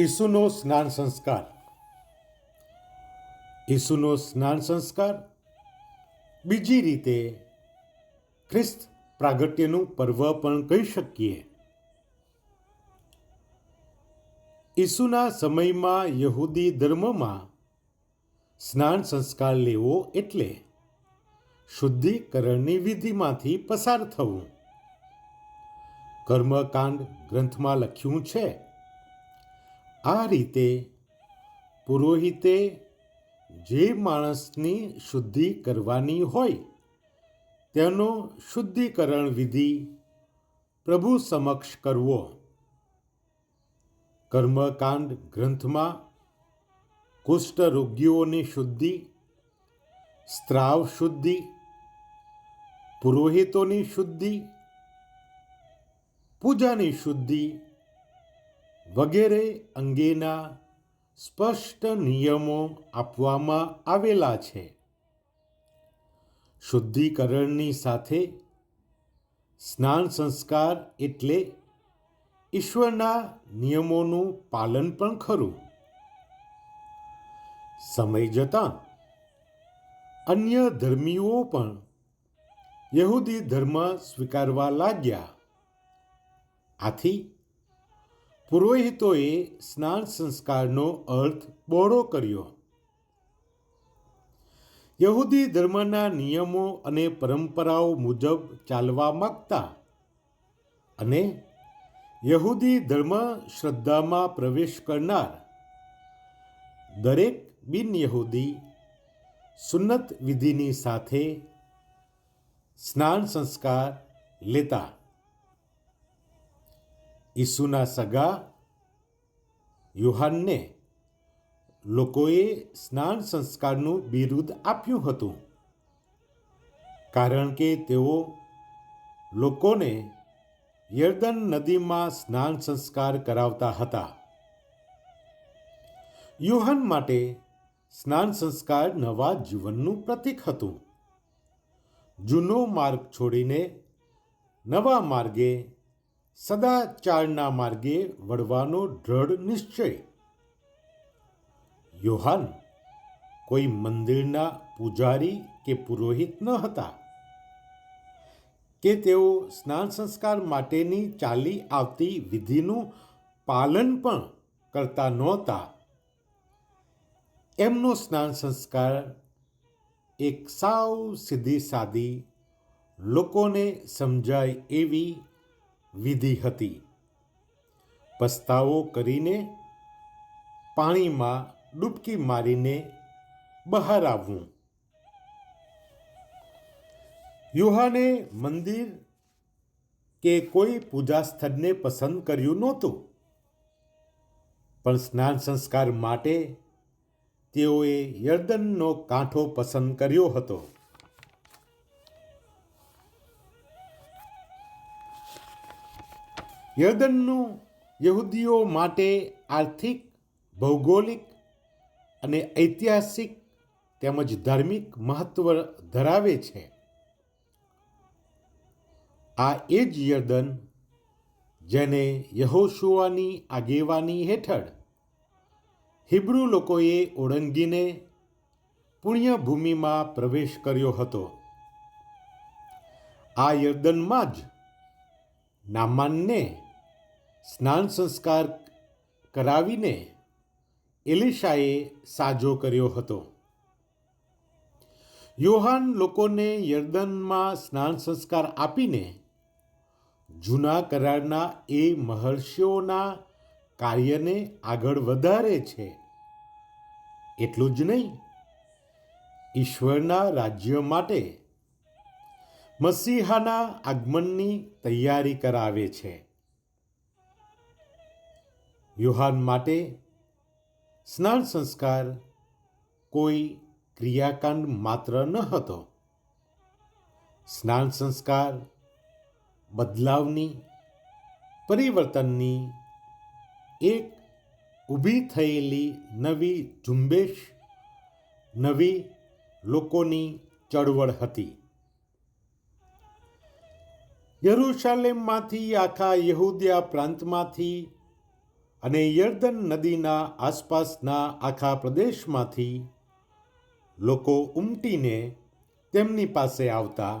ઈસુનો સ્નાન સંસ્કાર. ઈસુનો સ્નાન સંસ્કાર બીજી રીતે ખ્રિસ્ત પ્રાગટ્યનું પર્વ પણ કહી શકીએ. ઈસુના સમયમાં યહૂદી ધર્મમાં સ્નાન સંસ્કાર લેવો એટલે શુદ્ધિકરણની વિધિમાંથી પસાર થવું. કર્મકાંડ ગ્રંથમાં લખ્યું છે આ રીતે પુરોહિતે જે માણસની શુદ્ધિ કરવાની હોય, તેનો શુદ્ધિકરણ વિધિ પ્રભુ સમક્ષ કરવો. કર્મકાંડ ગ્રંથમાં કુષ્ઠ રોગીઓની શુદ્ધિ, સ્ત્રાવ શુદ્ધિ, પુરોહિતોની શુદ્ધિ, પૂજાની શુદ્ધિ વગેરે અંગેના સ્પષ્ટ નિયમો આપવામાં આવેલા છે. શુદ્ધિકરણની સાથે સ્નાન સંસ્કાર એટલે ઈશ્વરના નિયમોનું પાલન પણ ખરું. સમય જતાં અન્ય ધર્મીઓ પણ યહૂદી ધર્મ સ્વીકારવા લાગ્યા. આથી પુરોહિતોએ સ્નાન સંસ્કારનો અર્થ બહોળો કર્યો. યહૂદી ધર્મના નિયમો અને પરંપરાઓ મુજબ ચાલવા માગતા અને યહૂદી ધર્મ શ્રદ્ધામાં પ્રવેશ કરનાર દરેક બિન યહૂદી સુન્નત વિધિની સાથે સ્નાન સંસ્કાર લેતા ઈસુના સગા યુહાનને લોકોએ સ્નાન સંસ્કારનું બિરુદ આપ્યું હતું. કારણ કે તેઓ લોકોને યર્દન નદીમાં સ્નાન સંસ્કાર કરાવતા હતા. યુહાન માટે સ્નાન સંસ્કાર નવા જીવનનું પ્રતીક હતું. જૂનો માર્ગ છોડીને નવા માર્ગે સદાચારના માર્ગે વળવાનો દ્રઢ નિશ્ચય. યોહાન, કોઈ મંદિરના પૂજારી કે પુરોહિત ન હતા કે તેઓ સ્નાન સંસ્કાર માટેની ચાલી આવતી વિધિનું પાલન પણ કરતા નહોતા. એમનો સ્નાન સંસ્કાર એક સાવ સીધી સાદી લોકોને સમજાય એવી વિધિ હતી પસ્તાવો કરીને પાણીમાં ડૂબકી મારીને બહાર આવવું. યુહાને મંદિર કે કોઈ પૂજા સ્થળને પસંદ કર્યું નહોતું. પણ સ્નાન સંસ્કાર માટે તેઓએ યર્દનનો કાંઠો પસંદ કર્યો હતો. યર્દનનું યહૂદીઓ માટે આર્થિક, ભૌગોલિક અને ઐતિહાસિક તેમજ ધાર્મિક મહત્વ ધરાવે છે. આ એ જ યર્દન જેને યહોશુઆની આગેવાની હેઠળ હિબ્રુ લોકોએ ઓળંગીને પુણ્યભૂમિમાં પ્રવેશ કર્યો હતો. આ યર્દનમાં જ નામાનને સ્નાન સંસ્કાર કરાવીને એલિશાએ સાજો કર્યો હતો. યોહાન લોકોને યર્દનમાં સ્નાન સંસ્કાર આપીને જૂના કરારના એ મહર્ષિઓના કાર્યને આગળ વધારે છે. એટલું જ નહીં, ઈશ્વરના રાજ્ય માટે મસીહાના આગમનની તૈયારી કરાવે છે. યુહાન માટે સ્નાન સંસ્કાર કોઈ ક્રિયાકાંડ માત્ર ન હતો. સ્નાન સંસ્કાર બદલાવની, પરિવર્તનની એક ઊભી થયેલી નવી ઝુંબેશ, નવી લોકોની ચળવળ હતી. યરૂશાલેમમાંથી આખા યહૂદિયા પ્રાંતમાંથી અને યર્દન નદીના આસપાસના આખા પ્રદેશમાંથી લોકો ઉમટીને તેમની પાસે આવતા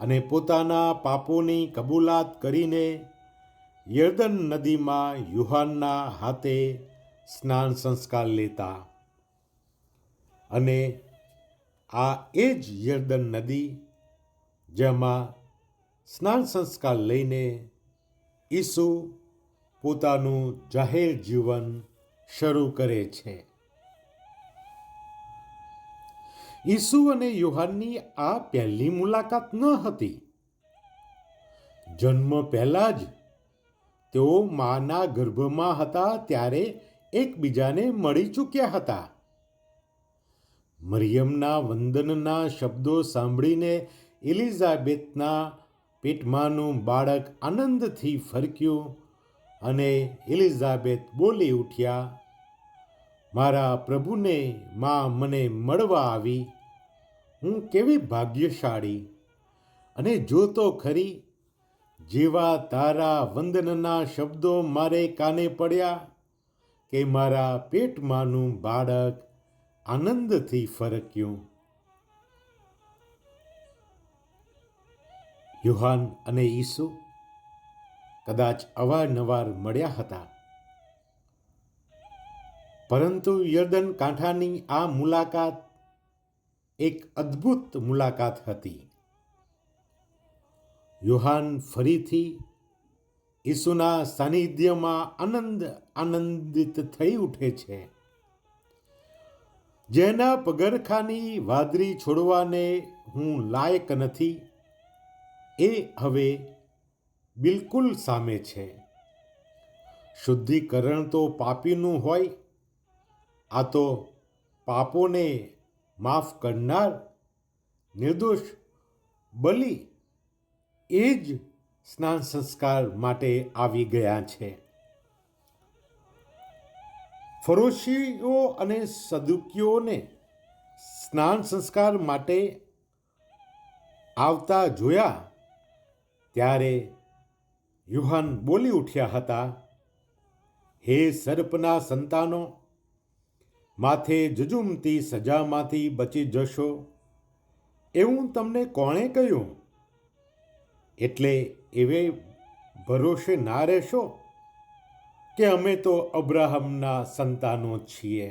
અને પોતાના પાપોની કબૂલાત કરીને યર્દન નદીમાં યુહાનના હાથે સ્નાન સંસ્કાર લેતા. અને આ એ જ યર્દન નદી જેમાં સ્નાન સંસ્કાર લઈને ઈસુ પોતાનું જાહેર જીવન શરૂ કરે છે. ઈસુ અને યુહાનની આ પહેલી મુલાકાત ન હતી. જન્મ પહેલાં જ તેઓ માના ગર્ભમાં હતા ત્યારે એકબીજાને મળી ચૂક્યા હતા. મરિયમના વંદનના શબ્દો સાંભળીને એલિઝાબેથના પેટમાંનું બાળક આનંદથી ફરક્યું. અને એલિઝાબેથ બોલી ઉઠ્યા, મારા પ્રભુને માં મને મળવા આવી. હું કેવી ભાગ્યશાળી? અને જો તો ખરી? જેવા તારા વંદનના શબ્દો મારે કાને પડ્યા કે મારા પેટમાંનું બાળક આનંદથી ફરક્યું? યુહાન અને ઈસુ કદાચ અવારનવાર મળ્યા હતા. પરંતુ યર્દન કાંઠાની આ મુલાકાત એક અદ્ભુત મુલાકાત હતી. યુહાન ફરીથી ઈસુના સાનિધ્યમાં આનંદ આનંદિત થઈ ઉઠે છે. જેના પગરખાની વાદળી છોડવાને હું લાયક નથી, એ હવે બિલકુલ સામે છે. શુદ્ધિકરણ તો પાપીનું હોય, આ તો પાપોને માફ કરનાર, નિર્દોષ, બલિ એ જ સ્નાન સંસ્કાર માટે આવી ગયા છે. ફરોશીઓ અને સદુકીઓને સ્નાન સંસ્કાર માટે આવતા જોયા, ત્યારે યુહાન બોલી ઉઠ્યા હતા, હે સર્પના સંતાનો, માથે જજુમતી સજામાંથી બચી જશો. એવું તમને કોણે કહ્યું? એટલે એવે ભરોસે ના રહેશો કે અમે તો અબ્રાહમના સંતાનો છીએ?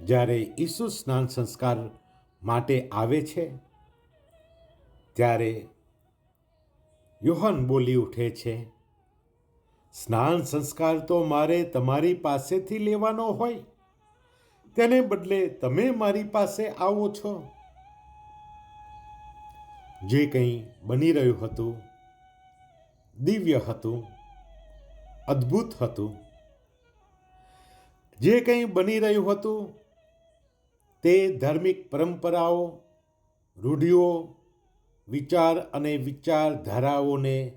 જ્યારે ઈસુ સ્નાન સંસ્કાર માટે આવે છે, ત્યારે યુહન બોલી ઉઠે છે, સ્નાન સંસ્કાર તો મારે તમારી પાસેથી લેવાનો હોય. તેને બદલે તમે મારી પાસે આવો છો. જે કંઈ બની રહ્યું હતું, દિવ્ય હતું, અદ્ભુત હતું, જે કંઈ બની રહ્યું હતું, તે ધાર્મિક પરંપરાઓ, રૂઢિઓ વિચાર અને વિચારધારાઓને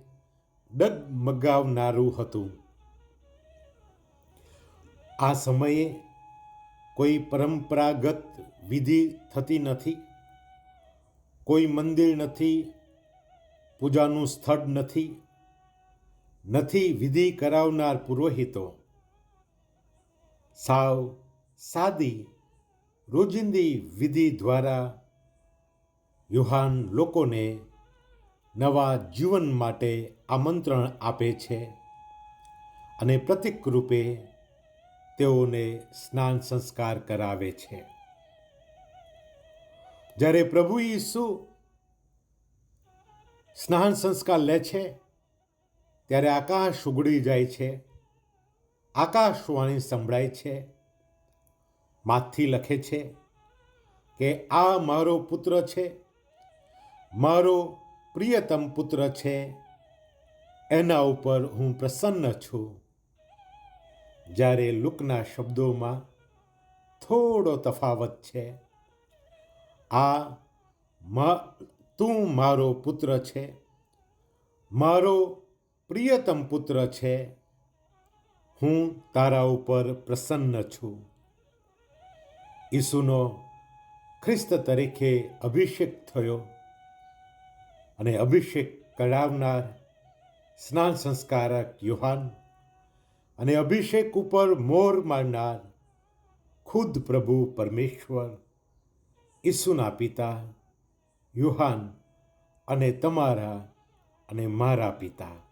ડગમગાવનારું હતું. આ સમયે કોઈ પરંપરાગત વિધિ થતી નથી, કોઈ મંદિર નથી, પૂજાનું સ્થળ નથી નથી વિધિ કરાવનાર પુરોહિતો. સાવ સાદી રોજિંદી વિધિ દ્વારા યુહાન લોકોને નવા જીવન માટે આમંત્રણ આપે છે અને પ્રતિક રૂપે તેઓને સ્નાન સંસ્કાર કરાવે છે. જ્યારે પ્રભુ ઈસુ સ્નાન સંસ્કાર લે છે, ત્યારે આકાશ ઉગડી જાય છે આકાશવાણી સંભળાય છે, માથથી લખે છે કે આ મારો પુત્ર છે મારો પ્રિયતમ પુત્ર છે, એના ઉપર હું પ્રસન્ન છું. જ્યારે લુકના શબ્દોમાં થોડો તફાવત છે, આ તું મારો પુત્ર છે, મારો પ્રિયતમ પુત્ર છે, હું તારા ઉપર પ્રસન્ન છું. ઈસુનો ખ્રિસ્ત તરીકે અભિષેક થયો. અને અભિષેક કરાવનાર સ્નાન સંસ્કારક યુહાન અને અભિષેક ઉપર મોર મારનાર ખુદ પ્રભુ પરમેશ્વર, ઈસુના પિતા, યુહાન અને તમારા અને મારા પિતા.